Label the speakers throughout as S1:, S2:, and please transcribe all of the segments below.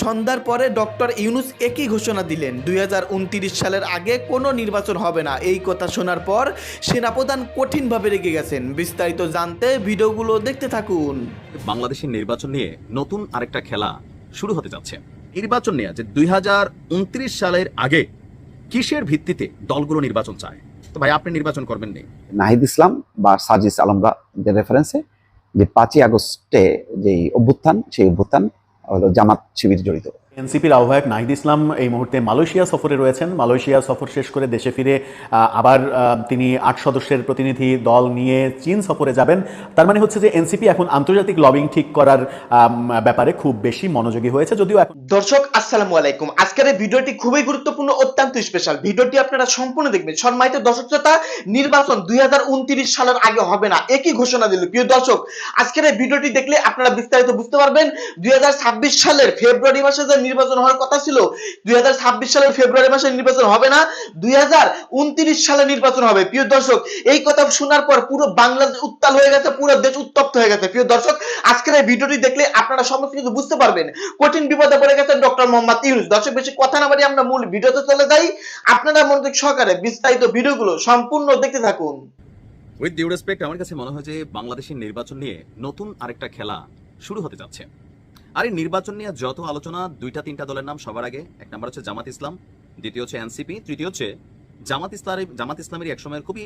S1: সন্ধ্যার পরে ডক্টর ইউনুস একই ঘোষণা দিলেন। দুই সালের আগে কোনো নির্বাচন হবে না। এই কথা শোনার পর সেনাপ্রধান কঠিনভাবে রেগে গেছেন। বিস্তারিত জানতে ভিডিওগুলো দেখতে থাকুন।
S2: বাংলাদেশের নির্বাচন নিয়ে নতুন আরেকটা খেলা শুরু হতে যাচ্ছে। নির্বাচন নিয়ে যে দুই হাজার উনত্রিশ সালের আগে কিসের ভিত্তিতে দলগুলো নির্বাচন চায়? তো ভাই আপনি নির্বাচন করবেন নি?
S3: নাহিদ ইসলাম বা সাজিস আলমদের রেফারেন্সে যে পাঁচই আগস্টে যে অভ্যুত্থান সেই অভ্যুত্থান হলো জামাত শিবির জড়িত।
S4: এনসিপির আহ্বায়ক নাহিদ ইসলাম এই মুহূর্তে মালয়েশিয়া সফরে রয়েছেন। মালয়েশিয়া সফর শেষ করে দেশে ফিরে আবার তিনি আট সদস্যের প্রতিনিধি দল নিয়ে চীন সফরে যাবেন। তার মানে হচ্ছে যে এনসিপি এখন আন্তর্জাতিক লবিং ঠিক করার ব্যাপারে খুব বেশি মনোযোগী হয়েছে, যদিও এখন
S5: দর্শক, আসসালামু আলাইকুম। আজকের এই ভিডিওটি খুবই গুরুত্বপূর্ণ, অত্যন্ত স্পেশাল ভিডিওটি আপনারা সম্পূর্ণ দেখবেন। সম্মানিত দর্শক শ্রোতা, নির্বাচন দুই হাজার উনত্রিশ সালের আগে হবে না, একই ঘোষণা দিল। প্রিয় দর্শক, আজকের এই ভিডিওটি দেখলে আপনারা বিস্তারিত বুঝতে পারবেন। দুই হাজার ছাব্বিশ সালের ফেব্রুয়ারি মাসে যে নির্বাচন হওয়ার কথা ছিল, দুই সালের ফেব্রুয়ারি মাসে নির্বাচন হবে না, দুই সালে নির্বাচন হবে। প্রিয় দর্শক, এই কথা শোনার পর পুরো বাংলাদেশ উত্তাল হয়ে গেছে, পুরো দেশ উত্তপ্ত হয়ে গেছে। প্রিয় দর্শক, আজকের এই ভিডিওটি দেখলে আপনারা সমস্ত কিছু বুঝতে পারবেন। কঠিন বিপদে পড়ে গেছেন ডক্টর মোহাম্মদ ইউনুস। দর্শক, বেশি কথা না বাড়িয়ে আমরা মূল ভিডিওতে চলে যাই। আপনারা মনোযোগ সহকারে বিস্তারিত ভিডিওগুলো সম্পূর্ণ দেখতে থাকুন।
S2: উইথ ডিউ রেসপেক্ট আমার কাছে মনে হয় যে বাংলাদেশের নির্বাচন নিয়ে নতুন আরেকটা খেলা শুরু হতে যাচ্ছে। আর এই নির্বাচন নিয়ে যত আলোচনা, দুইটা, তিনটা দলের নাম সবার আগে। এক নম্বর হচ্ছে জামাত ইসলাম, দ্বিতীয় হচ্ছে এনসিপি, তৃতীয় হচ্ছে জামাত ইসলাম, জামাত ইসলামের এক সময়ের খুবই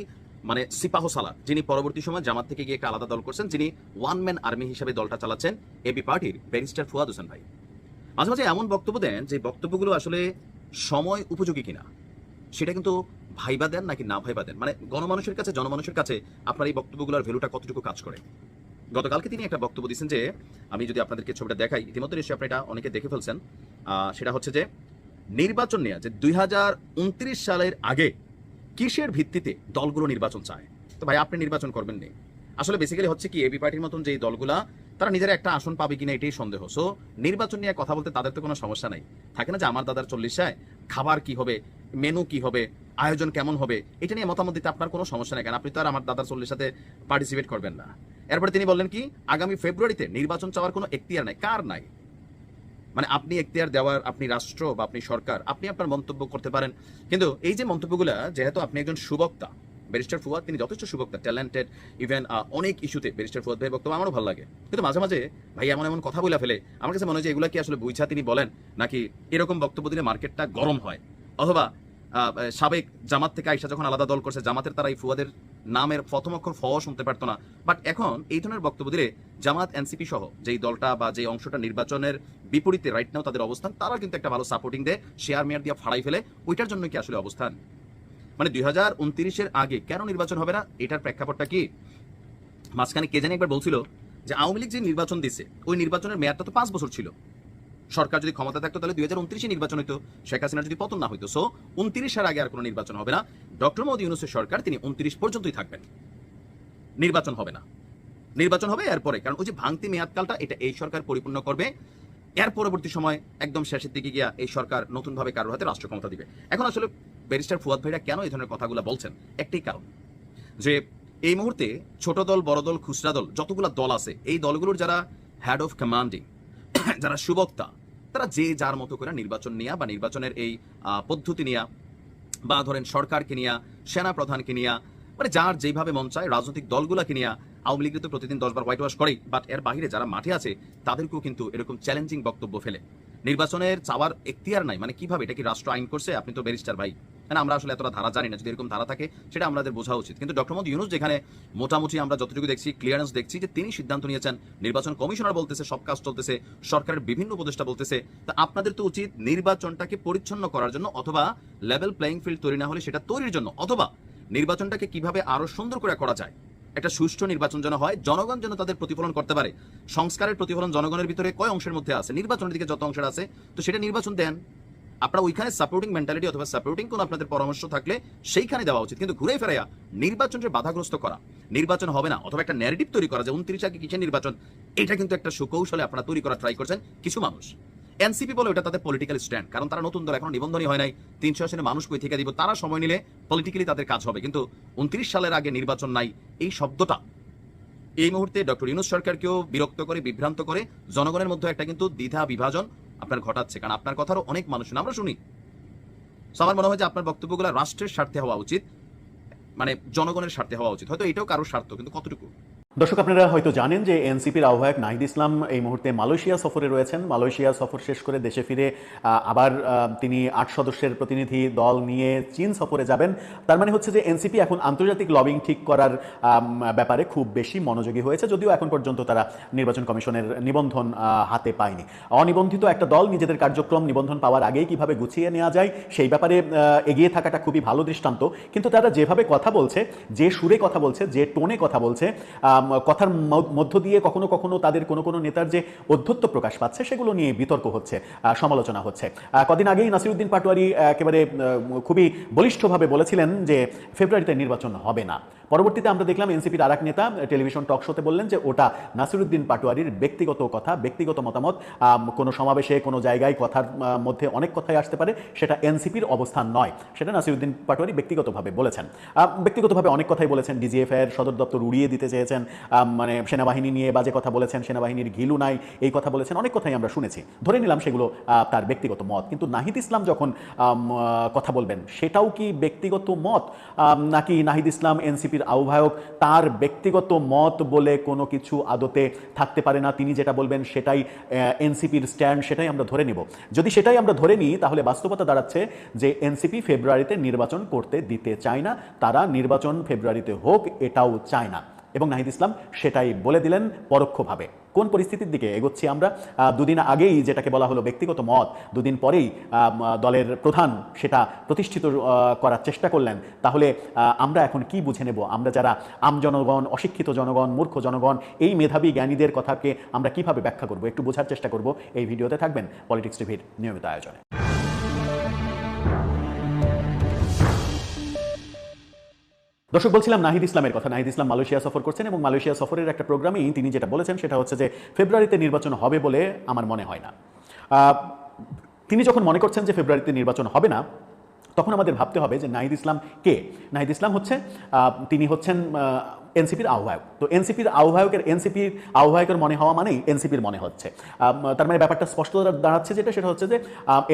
S2: মানে সিপাহ সালার যিনি পরবর্তী সময় জামাত থেকে গিয়ে একটা আলাদা দল করছেন, যিনি ওয়ান ম্যান আর্মি হিসেবে দলটা চালাচ্ছেন এবি পার্টির ব্যারিস্টার ফুয়াদ হোসেন ভাই। মাঝে মাঝে এমন বক্তব্য দেন যে বক্তব্যগুলো আসলে সময় উপযোগী কিনা। সেটা কিন্তু ভাইবা দেন নাকি না ভাইবা দেন? মানে গণমানুষের কাছে, জনমানুষের কাছে আপনার এই বক্তব্যগুলোর ভ্যালুটা কতটুকু কাজ করে? গতকালকে তিনি একটা বক্তব্য দিয়েছেন যে, আমি যদি আপনাদেরকে ছবিটা দেখাই, ইতিমধ্যে নিশ্চয়ই আপনি এটা অনেকে দেখে ফেলছেন। সেটা হচ্ছে যে, নির্বাচন নিয়ে, যে দুই হাজার উনত্রিশ সালের আগে কিসের ভিত্তিতে দলগুলো নির্বাচন চায়? তো ভাই, আপনি নির্বাচন করবেন নেই আসলে বেসিক্যালি হচ্ছে কি এবি পার্টির মতন যে দলগুলা তারা নিজেরা একটা আসন পাবে কিনা এটাই সন্দেহ। সো নির্বাচন নিয়ে কথা বলতে তাদের তো কোনো সমস্যা নাই। থাকে না যে আমার দাদার চল্লিশায় খাবার কি হবে মেনু কি হবে, আয়োজন কেমন হবে, এটা নিয়ে মতামত দিতে আপনার কোনো সমস্যা নেই, কারণ আপনি তো আর আমার দাদার চল্লিশ সাথে পার্টিসিপেট করবেন না। এরপরে তিনি বললেন কি, আগামী ফেব্রুয়ারিতে নির্বাচন চাওয়ার কোনো এখতিয়ার নাই। কার নাই? মানে আপনি এখতিয়ার দেওয়ার, আপনি রাষ্ট্র বা আপনি সরকার, আপনি আপনার মন্তব্য করতে পারেন। কিন্তু এই যে মন্তব্যগুলো, যেহেতু আপনি একজন সুবক্তা ব্যারিস্টার ফুয়াদ, তিনি যথেষ্ট সুবক্তা ট্যালেন্টেড ইভেন অনেক ইস্যুতে ব্যারিস্টার ফুয়াদ ভাই বক্তব্য আমারও ভালো লাগে। কিন্তু মাঝে মাঝে ভাই এমন এমন কথা বলে ফেলে, আমার কাছে মনে হয় যে এগুলা কি আসলে বুঝা তিনি বলেন, নাকি এরকম বক্তব্য দিলে মার্কেটটা গরম হয়? অথবা সাবেক জামাত থেকে আইসা যখন আলাদা দল করছে, জামাতের তারা এই ফুয়াদের নামের প্রথম অক্ষর ফ শুনতে পারতো না। বাট এখন এই ধরনের বক্তব্য দিলে জামাত, এনসিপি সহ যেই দলটা বা যে অংশটা নির্বাচনের বিপরীতে রাইট নাও তাদের অবস্থান, তারা কিন্তু একটা ভালো সাপোর্টিং দেয় শেয়ার মেয়ার দিয়ে ফাড়াই ফেলে, ওইটার জন্য কি আসলে অবস্থান? মানে দুই হাজার উনত্রিশের আগে কেন নির্বাচন হবে না? এটার প্রেক্ষাপটটা কি? মাঝখানে কে জানি একবার বলছিল যে আওয়ামী লীগ যে নির্বাচন দিছে, ওই নির্বাচনের মেয়াদটা তো পাঁচ বছর ছিল। সরকার যদি ক্ষমতা থাকতো তাহলে দুই হাজার উনত্রিশে নির্বাচন হইতো, শেখ হাসিনার যদি পতন না হইতো। সো উনত্রিশের আগে আর কোনো নির্বাচন হবে না। ডক্টর মোদী ইউনুসের সরকার, তিনি উনত্রিশ পর্যন্তই থাকবেন। নির্বাচন হবে না। নির্বাচন হবে এরপরে, কারণ ওই যে ভাঙতি মেয়াদকালটা, এটা এই সরকার পরিপূর্ণ করবে। এর পরবর্তী সময়, একদম শেষের দিকে গিয়া এই সরকার নতুনভাবে কারোর হাতে রাষ্ট্র ক্ষমতা দিবে। এখন আসলে ব্যারিস্টার ফুয়াদ ভাইরা কেন এই ধরনের কথাগুলো বলছেন? একটাই কারণ, যে এই মুহূর্তে ছোট দল, বড় দল, খুচরা দল, যতগুলো দল আছে, এই দলগুলোর যারা হেড অফ কমান্ডিং যারা সুবক্তা, তারা যে যার মতো করে নির্বাচন নিয়া বা নির্বাচনের এই পদ্ধতি নিয়া বা ধরেন সরকারকে নিয়া সেনা প্রধানকে নিয়া মানে যার যেভাবে মন চায়, রাজনৈতিক দলগুলাকে নিয়া, আওয়ামী লীগ তো প্রতিদিন দশবার হোয়াইট ওয়াশ করেই বাট এর বাহিরে যারা মাঠে আছে, তাদেরকেও কিন্তু এরকম চ্যালেঞ্জিং বক্তব্য ফেলে। নির্বাচনের চাওয়ার এখতিয়ার নাই মানে কীভাবে? এটা কি রাষ্ট্র আইন করছে? আপনি তো ব্যারিস্টার ভাই। মানে আমরা আসলে এতটা ধারা জানি না, যদি এরকম ধারা থাকে, সেটা আমাদের বোঝা উচিত। কিন্তু ডক্টর মোদী ইউনুস যেখানে মোটামুটি আমরা যতটুকু দেখছি ক্লিয়ারেন্স দেখছি, যে তিনি সিদ্ধান্ত নিয়েছেন, নির্বাচন কমিশনার বলতেছে, সব কাজ চলতেছে, সরকারের বিভিন্ন উপদেষ্টা বলতেছে, তা আপনাদের তো উচিত নির্বাচনটাকে পরিচ্ছন্ন করার জন্য অথবা লেভেল প্লেইং ফিল্ড তৈরি না হলে সেটা তৈরির জন্য, অথবা নির্বাচনটাকে কীভাবে আরও সুন্দর করে করা যায়। একটা সুষ্ঠু নির্বাচন যেন হয়, জনগণ যেন তাদের প্রতিফলন করতে পারে। সংস্কারের প্রতিফলন জনগণের ভিতরে কয় অংশের মধ্যে আছে? নির্বাচনের দিকে যত অংশের আছে, তো সেটা নির্বাচন দেন। আপনারা ওইখানে সাপোর্টিং মেন্টালিটি অথবা সাপোর্টিং কোন আপনাদের পরামর্শ থাকলে সেইখানে দেওয়া উচিত। কিন্তু ঘুরে ফেরাইয়া নির্বাচনকে বাধাগ্রস্ত করা, নির্বাচন হবে না অথবা একটা ন্যারেটিভ তৈরি করা যে উনত্রিশ আগে কিসের নির্বাচন, এটা কিন্তু একটা সুকৌশলে আপনারা তৈরি করা ট্রাই করছেন কিছু মানুষ। এনসিপি বলে ওটা তাদের পলিটিক্যাল স্ট্যান্ড কারণ তারা নতুন দল, এখনও নিবন্ধনই হয় নাই। তিনশো আসনে মানুষ কই থেকে দিব, তারা সময় নিলে পলিটিক্যালি তাদের কাজ হবে। কিন্তু উনত্রিশ সালের আগে নির্বাচন নাই, এই শব্দটা। এই মুহূর্তে ডক্টর ইউনুস সরকারকেও বিরক্ত করে, বিভ্রান্ত করে, জনগণের মধ্যে একটা কিন্তু দ্বিধা, বিভাজন আপনার ঘটাচ্ছে, কারণ আপনার কথারও অনেক মানুষ আমরা শুনি। আমার মনে হয় যে আপনার বক্তব্যগুলো রাষ্ট্রের স্বার্থে হওয়া উচিত মানে জনগণের স্বার্থে হওয়া উচিত। হয়তো এটাও কারোর স্বার্থ, কিন্তু কতটুকু?
S4: দর্শক, আপনারা হয়তো জানেন যে এনসিপির আহ্বায়ক নাহিদ ইসলাম এই মুহূর্তে মালয়েশিয়া সফরে রয়েছেন। মালয়েশিয়া সফর শেষ করে দেশে ফিরে আবার তিনি আট সদস্যের প্রতিনিধি দল নিয়ে চীন সফরে যাবেন। তার মানে হচ্ছে যে এনসিপি এখন আন্তর্জাতিক লবিং ঠিক করার ব্যাপারে খুব বেশি মনোযোগী হয়েছে, যদিও এখন পর্যন্ত তারা নির্বাচন কমিশনের নিবন্ধন হাতে পায়নি। অনিবন্ধিত একটা দল নিজেদের কার্যক্রম নিবন্ধন পাওয়ার আগেই কীভাবে গুছিয়ে নেওয়া যায়, সেই ব্যাপারে এগিয়ে থাকাটা খুবই ভালো দৃষ্টান্ত। কিন্তু তারা যেভাবে কথা বলছে, যে সুরে কথা বলছে, যে টোনে কথা বলছে কথার মধ্য দিয়ে কখনো কখনো তাদের কোনো কোনো নেতার যে অধ্যত্ব প্রকাশ পাচ্ছে, সেগুলো নিয়ে বিতর্ক হচ্ছে সমালোচনা হচ্ছে। কদিন আগেই নাসিরুদ্দিন পাটোয়ারি একেবারে খুবই বলিষ্ঠভাবে বলেছিলেন যে ফেব্রুয়ারিতে নির্বাচন হবে না। পরবর্তীতে আমরা দেখলাম এনসিপির আরেক নেতা, টেলিভিশন টক শোতে বললেন যে ওটা নাসিরুদ্দিন পাটোয়ারির ব্যক্তিগত কথা, ব্যক্তিগত মতামত। কোনো সমাবেশে, কোনো জায়গায় কথার মধ্যে অনেক কথাই আসতে পারে, সেটা এনসিপির অবস্থান নয়, সেটা নাসিরুদ্দিন পাটোয়ারি ব্যক্তিগতভাবে বলেছেন। ব্যক্তিগতভাবে অনেক কথাই বলেছেন ডিজিএফ এর সদর দপ্তর উড়িয়ে দিতে চেয়েছেন মানে সেনাবাহিনী নিয়ে বাজে কথা বলেছেন, সেনাবাহিনীর ঘিলু নাই, এই কথা বলেছেন, অনেক কথাই আমরা শুনেছি। ধরে নিলাম সেগুলো তার ব্যক্তিগত মত। কিন্তু নাহিদ ইসলাম যখন কথা বলবেন, সেটাও কি ব্যক্তিগত মত? নাকি নাহিদ ইসলাম এনসিপির আহ্বায়ক তার ব্যক্তিগত মত বলে কোনো কিছু আদতে থাকতে পারে না। তিনি যেটা বলবেন সেটাই এনসিপির স্ট্যান্ড, সেটাই আমরা ধরে নিব। যদি সেটাই আমরা ধরে নিই, তাহলে বাস্তবতা দাঁড়াচ্ছে যে এনসিপি ফেব্রুয়ারিতে নির্বাচন করতে দিতে চায় না। তারা নির্বাচন ফেব্রুয়ারিতে হোক, এটাও চায় না। এবং নাহিদ ইসলাম সেটাই বলে দিলেন পরোক্ষভাবে। কোন পরিস্থিতির দিকে এগোচ্ছি আমরা? দুদিন আগেই যেটাকে বলা হলো ব্যক্তিগত মত, দুদিন পরেই দলের প্রধান সেটা প্রতিষ্ঠিত করার চেষ্টা করলেন। তাহলে আমরা এখন কি বুঝে নেব? আমরা যারা আম জনগণ, অশিক্ষিত জনগণ, মূর্খ জনগণ, এই মেধাবী জ্ঞানীদের কথাকে আমরা কীভাবে ব্যাখ্যা করব? একটু বোঝার চেষ্টা করব। এই ভিডিওতে থাকবেন পলিটিক্স টিভির নিয়মিত আয়োজনে। দর্শক, বলছিলাম নাহিদ ইসলামের কথা। নাহিদ ইসলাম মালয়েশিয়া সফর করছেন এবং মালয়েশিয়া সফরের একটা প্রোগ্রামেই তিনি যেটা বলেছেন সেটা হচ্ছে যে ফেব্রুয়ারিতে নির্বাচন হবে বলে আমার মনে হয় না। তিনি যখন মনে করছেন যে ফেব্রুয়ারিতে নির্বাচন হবে না তখন আমাদের ভাবতে হবে যে নাহিদ ইসলাম কে? নাহিদ ইসলাম হচ্ছে তিনি হচ্ছেন এনসিপির আহ্বায়ক। তো এনসিপির আহ্বায়কের এনসিপির আহ্বায়কের মনে হওয়া মানেই এনসিপির মনে হচ্ছে। তার মানে ব্যাপারটা স্পষ্ট দাঁড়াচ্ছে যেটা, সেটা হচ্ছে যে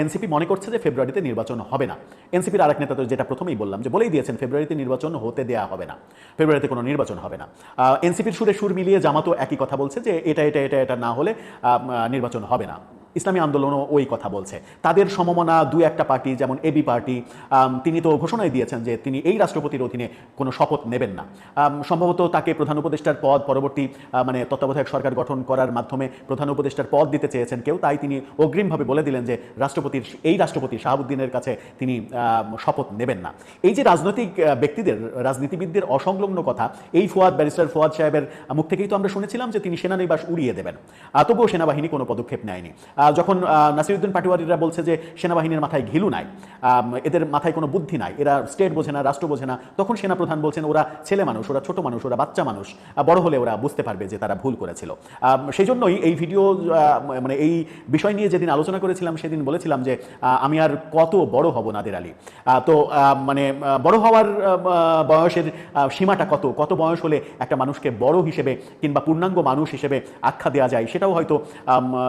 S4: এনসিপি মনে করছে যে ফেব্রুয়ারিতে নির্বাচন হবে না। এনসিপির আরেক নেতা তো যেটা প্রথমেই বললাম, যে বলেই দিয়েছেন, ফেব্রুয়ারিতে নির্বাচন হতে দেয়া হবে না। ফেব্রুয়ারিতে কোনো নির্বাচন হবে না। এনসিপির সুরে সুর মিলিয়ে জামাতও একই কথা বলছে যে এটা এটা এটা এটা না হলে নির্বাচন হবে না। ইসলামী আন্দোলনও ওই কথা বলছে। তাদের সমমনা দু একটা পার্টি, যেমন এবি পার্টি তিনি তো ঘোষণাই দিয়েছেন যে তিনি এই রাষ্ট্রপতির অধীনে কোনো শপথ নেবেন না। সম্ভবত তাকে প্রধান উপদেষ্টার পদ পরবর্তী মানে তত্ত্বাবধায়ক সরকার গঠন করার মাধ্যমে প্রধান উপদেষ্টার পদ দিতে চেয়েছেন কেউ, তাই তিনি অগ্রিমভাবে বলে দিলেন যে রাষ্ট্রপতির, এই রাষ্ট্রপতি শাহাবুদ্দিনের কাছে তিনি শপথ নেবেন না। এই যে রাজনৈতিক ব্যক্তিদের, রাজনীতিবিদদের অসংলগ্ন কথা, এই ফুয়াদ, ব্যারিস্টার ফুয়াদ সাহেবের মুখ থেকেই তো আমরা শুনেছিলাম যে তিনি সেনানিবাস উড়িয়ে দেবেন। তবুও সেনাবাহিনী কোনো পদক্ষেপ নেয়নি। যখন নাসিরুদ্দিন পাটিওয়ারিরা বলছে যে সেনাবাহিনীর মাথায় ঘিলু নাই এদের মাথায় কোনো বুদ্ধি নাই, এরা স্টেট বোঝে না, রাষ্ট্র বোঝে না, তখন সেনাপ্রধান বলছেন ওরা ছেলে মানুষ, ওরা ছোট মানুষ, ওরা বাচ্চা মানুষ বড় হলে ওরা বুঝতে পারবে যে তারা ভুল করেছিল। সেই জন্যই এই ভিডিও মানে এই বিষয় নিয়ে যেদিন আলোচনা করেছিলাম, সেদিন বলেছিলাম যে আমি আর কত বড় হব নাদের আলী। তো মানে বড় হওয়ার বয়সের সীমাটা কত? কত বয়স হলে একটা মানুষকে বড় হিসেবে কিংবা পূর্ণাঙ্গ মানুষ হিসেবে আখ্যা দেওয়া যায়, সেটাও হয়তো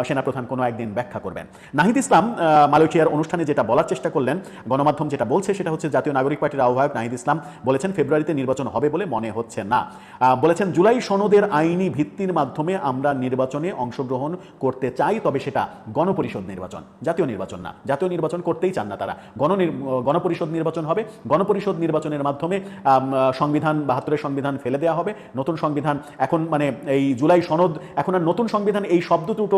S4: সেনাপ্রধান কোনো একদিন ব্যাখ্যা করবেন। নাহিদ ইসলাম মালয়েশিয়ার অনুষ্ঠানে যেটা বলার চেষ্টা করলেন, গণমাধ্যম যেটা বলছে সেটা হচ্ছে জাতীয় নাগরিক পার্টির আহ্বায়ক নাহিদ ইসলাম বলেছেন ফেব্রুয়ারিতে নির্বাচন হবে বলে মনে হচ্ছে না। বলেছেন, জুলাই সনদের আইনি ভিত্তির মাধ্যমে আমরা নির্বাচনে অংশগ্রহণ করতে চাই, তবে সেটা গণপরিষদ নির্বাচন। জাতীয় নির্বাচন না, জাতীয় নির্বাচন করতেই চান না তারা। গণ গণপরিষদ নির্বাচন হবে, গণপরিষদ নির্বাচনের মাধ্যমে সংবিধান বাহাত্তরের সংবিধান ফেলে দেওয়া হবে। নতুন সংবিধান এখন মানে এই জুলাই সনদ, এখন আর নতুন সংবিধান এই শব্দ দুটো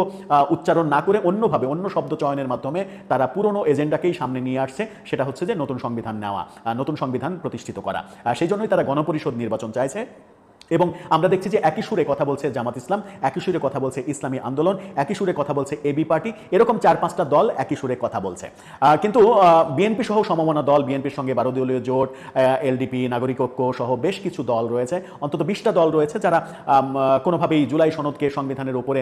S4: উচ্চারণ না করে অন্যভাবে, অন্য শব্দ চয়নের মাধ্যমে তারা পুরনো এজেন্ডাকেই সামনে নিয়ে আসছে, সেটা হচ্ছে যে নতুন সংবিধান নেওয়া নতুন সংবিধান প্রতিষ্ঠিত করা। সেই জন্যই তারা গণপরিষদ নির্বাচন চাইছে। এবং আমরা দেখছি যে একই সুরে কথা বলছে জামাত ইসলাম, একই সুরে কথা বলছে ইসলামী আন্দোলন, একই সুরে কথা বলছে এবি পার্টি, এরকম চার পাঁচটা দল একই সুরে কথা বলছে। কিন্তু বিএনপি সহ সমমনা দল, বিএনপির সঙ্গে বারো দলীয় জোট এলডিপি, নাগরিক ঐক্য সহ বেশ কিছু দল রয়েছে। অন্তত বিশটা দল রয়েছে যারা কোনোভাবেই জুলাই সনদকে সংবিধানের উপরে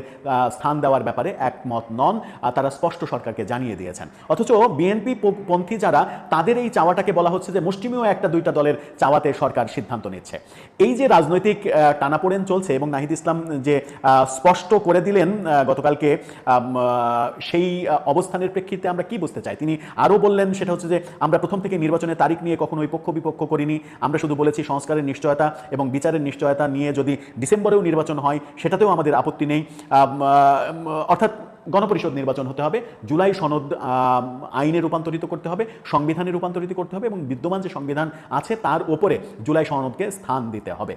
S4: স্থান দেওয়ার ব্যাপারে একমত নন তারা স্পষ্ট সরকারকে জানিয়ে দিয়েছেন। অথচ বিএনপি পন্থী যারা, তাদের এই চাওয়াটাকে বলা হচ্ছে যে মুষ্টিমেয় একটা দুইটা দলের চাওয়াতে সরকার সিদ্ধান্ত নিচ্ছে। এই যে রাজনৈতিক রাজনৈতিক টানাপোড়েন চলছে এবং নাহিদ ইসলাম যে স্পষ্ট করে দিলেন গতকালকে সেই অবস্থানের প্রেক্ষিতে আমরা কি বুঝতে চাই? তিনি আরও বললেন, সেটা হচ্ছে যে, আমরা প্রথম থেকে নির্বাচনের তারিখ নিয়ে কখনোই পক্ষ বিপক্ষ করিনি। আমরা শুধু বলেছি সংস্কারের নিশ্চয়তা এবং বিচারের নিশ্চয়তা নিয়ে যদি ডিসেম্বরেও নির্বাচন হয়, সেটাতেও আমাদের আপত্তি নেই। অর্থাৎ গণপরিষদ নির্বাচন হতে হবে, জুলাই সনদ আইনে রূপান্তরিত করতে হবে, সংবিধানে রূপান্তরিত করতে হবে এবং বিদ্যমান যে সংবিধান আছে, তার ওপরে জুলাই সনদকে স্থান দিতে হবে।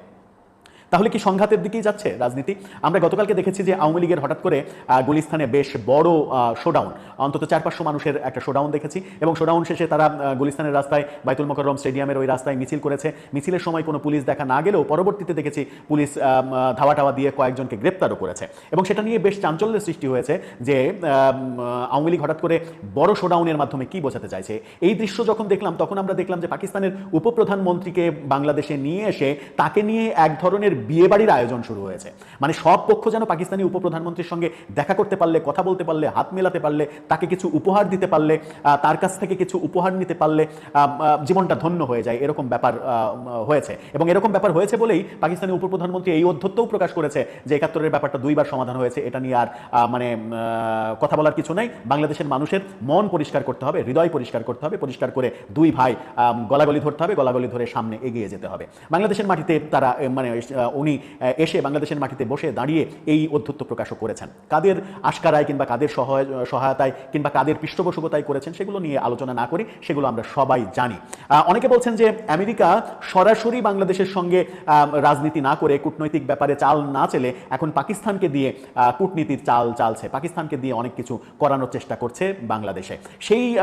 S4: তাহলে কি সংঘাতের দিকেই যাচ্ছে রাজনীতি? আমরা গতকালকে দেখেছি যে আওয়ামী লীগের হঠাৎ করে আহ, গুলিস্তানে বেশ বড় শোডাউন অন্তত চার পাঁচশো মানুষের একটা শোডাউন দেখেছি এবং শোডাউন শেষে তারা গুলিস্তানের রাস্তায় বাইতুল মোকররম স্টেডিয়ামের ওই রাস্তায় মিছিল করেছে। মিছিলের সময় কোনো পুলিশ দেখা না গেলেও পরবর্তীতে দেখেছি পুলিশ ধাওয়া টাওয়া দিয়ে কয়েকজনকে গ্রেপ্তারও করেছে। এবং সেটা নিয়ে বেশ চাঞ্চল্যের সৃষ্টি হয়েছে যে আওয়ামী লীগ হঠাৎ করে বড় শোডাউনের মাধ্যমে কি বোঝাতে চাইছে? এই দৃশ্য যখন দেখলাম তখন আমরা দেখলাম যে পাকিস্তানের উপপ্রধানমন্ত্রীকে বাংলাদেশে নিয়ে এসে তাকে নিয়ে এক ধরনের বিয়েবাড়ির আয়োজন শুরু হয়েছে। মানে সব পক্ষ যেন পাকিস্তানি উপপ্রধানমন্ত্রীর সঙ্গে দেখা করতে পারলে, কথা বলতে পারলে, হাত মেলাতে পারলে, তাকে কিছু উপহার দিতে পারলে তার কাছ থেকে কিছু উপহার নিতে পারলে জীবনটা ধন্য হয়ে যায়, এরকম ব্যাপার হয়েছে। এবং এরকম ব্যাপার হয়েছে বলেই পাকিস্তানি উপপ্রধানমন্ত্রী এই অধ্যত্বও প্রকাশ করেছে যে একাত্তরের ব্যাপারটা দুইবার সমাধান হয়েছে, এটা নিয়ে আর মানে কথা বলার কিছু নাই। বাংলাদেশের মানুষের মন পরিষ্কার করতে হবে, হৃদয় পরিষ্কার করতে হবে, পরিষ্কার করে দুই ভাই গলাগলি ধরতে হবে, গলাগলি ধরে সামনে এগিয়ে যেতে হবে। বাংলাদেশের মাটিতে তারা মানে উনি এসে বাংলাদেশের মাটিতে বসে দাঁড়িয়ে এই অধ্যত্ব প্রকাশও করেছেন। কাদের আশকারায় কিংবা কাদের সহায়- সহায়তায় কিংবা কাদের পৃষ্ঠপোষকতায় করেছেন সেগুলো নিয়ে আলোচনা না করি সেগুলো আমরা সবাই জানি। অনেকে বলছেন যে আমেরিকা সরাসরি বাংলাদেশের সঙ্গে রাজনীতি না করে কূটনৈতিক ব্যাপারে চাল না চেলে এখন পাকিস্তানকে দিয়ে কূটনীতির চাল চালছে। পাকিস্তানকে দিয়ে অনেক কিছু করানোর চেষ্টা করছে বাংলাদেশে। সেই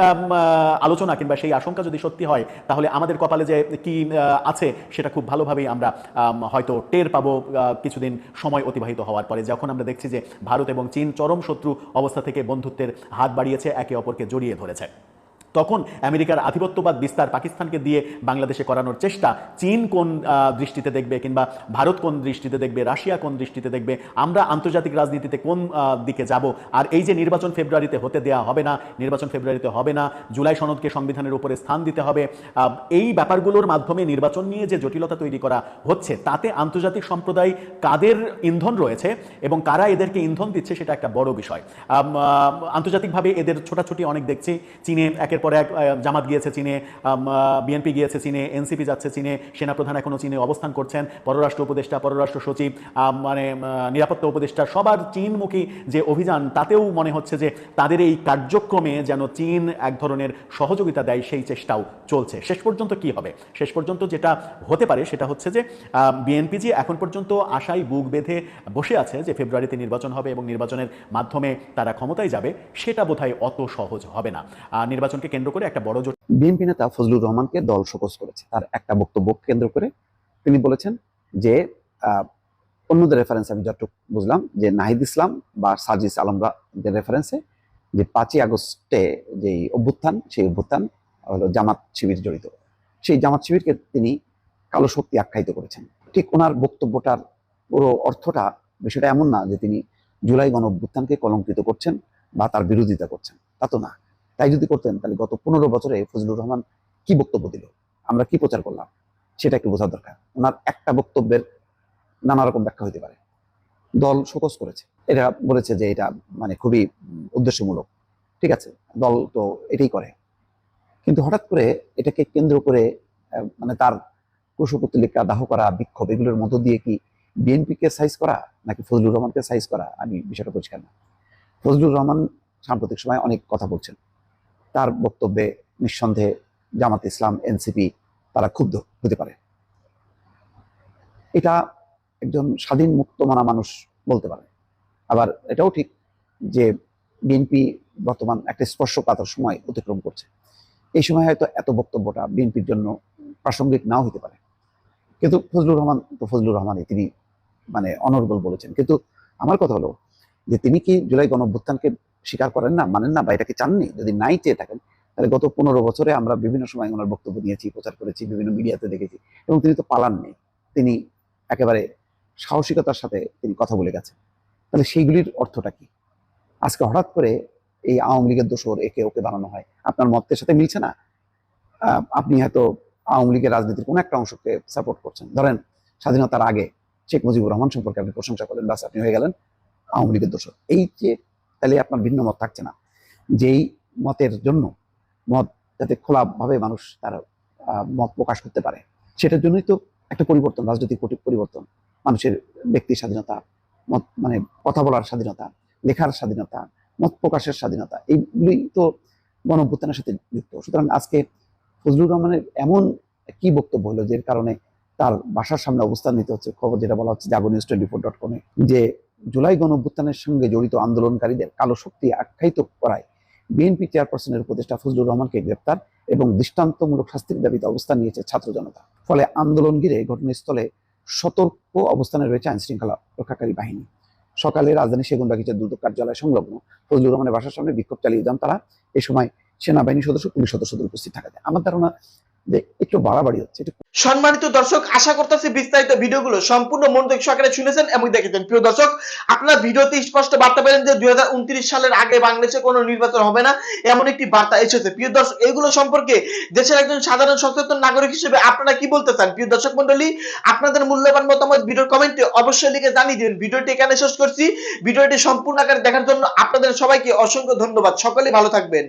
S4: আলোচনা কিংবা সেই আশঙ্কা যদি সত্যি হয়, তাহলে আমাদের কপালে যে কি আছে সেটা খুব ভালোভাবেই আমরা হয়তো টের পাবো কিছুদিন সময় অতিবাহিত হওয়ার পরে। যখন আমরা দেখছি যে ভারত এবং চীন চরম শত্রু অবস্থা থেকে বন্ধুত্বের হাত বাড়িয়েছে, একে অপরকে জড়িয়ে ধরেছে। তখন আমেরিকার আধিপত্যবাদ বিস্তার পাকিস্তানকে দিয়ে বাংলাদেশে করানোর চেষ্টা। চীন কোন দৃষ্টিতে দেখবে কিংবা ভারত কোন দৃষ্টিতে দেখবে, রাশিয়া কোন দৃষ্টিতে দেখবে, আমরা আন্তর্জাতিক রাজনীতিতে কোন দিকে যাব? আর এই যে নির্বাচন ফেব্রুয়ারিতে হতে দেওয়া হবে না, নির্বাচন ফেব্রুয়ারিতে হবে না, জুলাই সনদকে সংবিধানের উপরে স্থান দিতে হবে এই ব্যাপারগুলোর মাধ্যমে নির্বাচন নিয়ে যে জটিলতা তৈরি করা হচ্ছে, তাতে আন্তর্জাতিক সম্প্রদায় কাদের ইন্ধন রয়েছে এবং কারা এদেরকে ইন্ধন দিচ্ছে সেটা একটা বড় বিষয়। আন্তর্জাতিকভাবে এদের ছোটাছুটি অনেক দেখছি, চীনে একের পর এক জামাত গিয়েছে চীনে বিএনপি গিয়েছে চীনে, এনসিপি যাচ্ছে চীনে, সেনাপ্রধান এখনও চীনে অবস্থান করছেন, পররাষ্ট্র উপদেষ্টা, পররাষ্ট্র সচিব মানে নিরাপত্তা উপদেষ্টা, সবার চীনমুখী যে অভিযান, তাতেও মনে হচ্ছে যে তাদের এই কার্যক্রমে যেন চীন এক ধরনের সহযোগিতা দেয়, সেই চেষ্টাও চলছে। শেষ পর্যন্ত কি হবে? শেষ পর্যন্ত যেটা হতে পারে সেটা হচ্ছে যে বিএনপি যে এখন পর্যন্ত আশায় বুক বেঁধে বসে আছে যে ফেব্রুয়ারিতে নির্বাচন হবে এবং নির্বাচনের মাধ্যমে তারা ক্ষমতায় যাবে, সেটা বোধহয় অত সহজ হবে না। নির্বাচনকে কেন্দ্র করে একটা বড় জোট
S3: বিএনপি নেতা ফজলুর রহমানকে দল শোকজ করেছে। তার একটা বক্তব্য কেন্দ্র করে তিনি বলেছেন যে অন্যদের রেফারেন্স আমি যতটুকু বুঝলাম যে নাহিদ ইসলাম বা সার্জিস আলমরাদের রেফারেন্সে যে পাঁচই আগস্টে যে অভ্যুত্থান, সেই অভ্যুত্থান হলো জামাত শিবির জড়িত। সেই জামাত শিবিরকে তিনি কালো শক্তি আখ্যায়িত করেছেন। ঠিক ওনার বক্তব্যটার পুরো অর্থটা বিষয়টা এমন না যে তিনি জুলাই গণ অভ্যুত্থানকে কলঙ্কিত করছেন বা তার বিরোধিতা করছেন। তা তো না। তাই যদি করতেন, তাহলে গত পনেরো বছরে ফজলুর রহমান কি বক্তব্য দিল? আমরা কি প্রচার করলাম? সেটা একটু বোঝা দরকার। ওনার একটা বক্তব্যের নানা রকম ব্যাখ্যা হতে পারে। দল শোকস করেছে। এটা বলেছে যে এটা মানে খুবই উদ্দেশ্যমূলক। ঠিক আছে? দল তো এটাই করে। কিন্তু হঠাৎ করে এটাকে কেন্দ্র করে মানে তার কুশপুতলিকা দাহ করা, বিক্ষোভ, এগুলোর মধ্য দিয়ে কি বিএনপিকে সাইজ করা নাকি ফজলুর রহমানকে সাইজ করা? আমি বিষয়টা পরিষ্কার না। ফজলুর রহমান সাম্প্রতিক সময় অনেক কথা বলছেন। তার বক্তব্যে নিঃসন্দেহে জামাত ইসলাম, এনসিপি তারা ক্ষুব্ধ হতে পারে। এটা একজন স্বাধীন মুক্ত মানা মানুষ বলতে পারে। আবার এটাও ঠিক যে বিএনপি বর্তমান একটা স্পর্শকাতর সময় অতিক্রম করছে। এই সময় হয়তো এত বক্তব্যটা বিএনপির জন্য প্রাসঙ্গিক নাও হতে পারে। কিন্তু ফজলুর রহমান তো ফজলুর রহমানই, তিনি মানে অনর্গল বলেছেন। কিন্তু আমার কথা হলো যে তিনি কি জুলাই গণ স্বীকার করেন না, মানেন না বা এটাকে চাননি, যদি নাই চেয়ে থাকেন, তাহলে গত পনেরো বছরে আমরা বিভিন্ন সময় ওনার বক্তব্য নিয়েছি প্রচার করেছি, বিভিন্ন মিডিয়াতে দেখেছি এবং তিনি তো পালাননি। তিনি একেবারে সাহসিকতার সাথে তিনি কথা বলে গেছেন। তাহলে সেইগুলির অর্থটা কি? আজকে হঠাৎ করে এই আওয়ামী লীগের দোষর একে ওকে বানানো হয়, আপনার মতের সাথে মিলছে না? আপনি হয়তো আওয়ামী লীগের রাজনীতির কোনো একটা অংশকে সাপোর্ট করছেন। ধরেন, স্বাধীনতার আগে শেখ মুজিবুর রহমান সম্পর্কে আপনি প্রশংসা করলেন, বাস আপনি হয়ে গেলেন আওয়ামী লীগের দোষর। এই যে তাহলে আপনার ভিন্ন মত থাকছে না। যেই মতের জন্য মত যাতে খোলাভাবে মানুষ তার মত প্রকাশ করতে পারে, সেটার জন্যই তো একটা পরিবর্তন, রাজনৈতিক পরিবর্তন। মানুষের ব্যক্তির স্বাধীনতা, মত মানে কথা বলার স্বাধীনতা, লেখার স্বাধীনতা, মত প্রকাশের স্বাধীনতা এইগুলি তো গণ অভ্যুত্থানের সাথে যুক্ত। সুতরাং আজকে ফজলুর রহমানের এমন কি বক্তব্য হলো যে কারণে তার বাসার সামনে অবস্থান নিতে হচ্ছে, খবর যেটা বলা হচ্ছে Jago News twenty four dot কমে যে জুলাই গণ অভ্যুত্থানের সঙ্গে জড়িত আন্দোলনকারীদের কালো শক্তি আখ্যায়িত করায় বিএনপি চেয়ারপারসনের উপদেষ্টা ফজলুর রহমানকে গ্রেপ্তার এবং দৃষ্টান্তমূলক শাস্তির দাবিতে অবস্থান নিয়েছে ছাত্র জনতা। ফলে আন্দোলন ঘিরে ঘটনাস্থলে সতর্ক অবস্থানে রয়েছে আইন শৃঙ্খলা রক্ষাকারী বাহিনী। সকালে রাজধানী সেগুনবাগিচার দুদক কার্যালয় সংলগ্ন ফজলুর রহমানের বাসার সামনে বিক্ষোভ চালিয়ে যান তারা। এ সময় সেনাবাহিনী সদস্য পুলিশ সদস্যদের উপস্থিত থাকা যায় আমার ধারণা যে একটু বাড়াবাড়ি হচ্ছে।
S5: সম্মানিত দর্শক, আশা করতেছি বিস্তারিত ভিডিওগুলো সম্পূর্ণ মনোযোগ সহকারে শুনেছেন এবং দেখেছেন। প্রিয় দর্শক, আপনারা ভিডিওতে স্পষ্ট বার্তা পেলেন যে দুই সালের আগে বাংলাদেশে কোনো নির্বাচন হবে না, এমন একটি বার্তা এসেছে। প্রিয় দর্শক, এগুলো সম্পর্কে দেশের একজন সাধারণ সচেতন নাগরিক হিসেবে আপনারা কি বলতে চান? প্রিয় দর্শক মন্ডলী আপনাদের মূল্যবান মতামত ভিডিওর কমেন্টে অবশ্যই লিখে জানিয়ে দিন। ভিডিওটি এখানে শেষ করছি। ভিডিওটি সম্পূর্ণ আকারে দেখার জন্য আপনাদের সবাইকে অসংখ্য ধন্যবাদ। সকলে ভালো থাকবেন।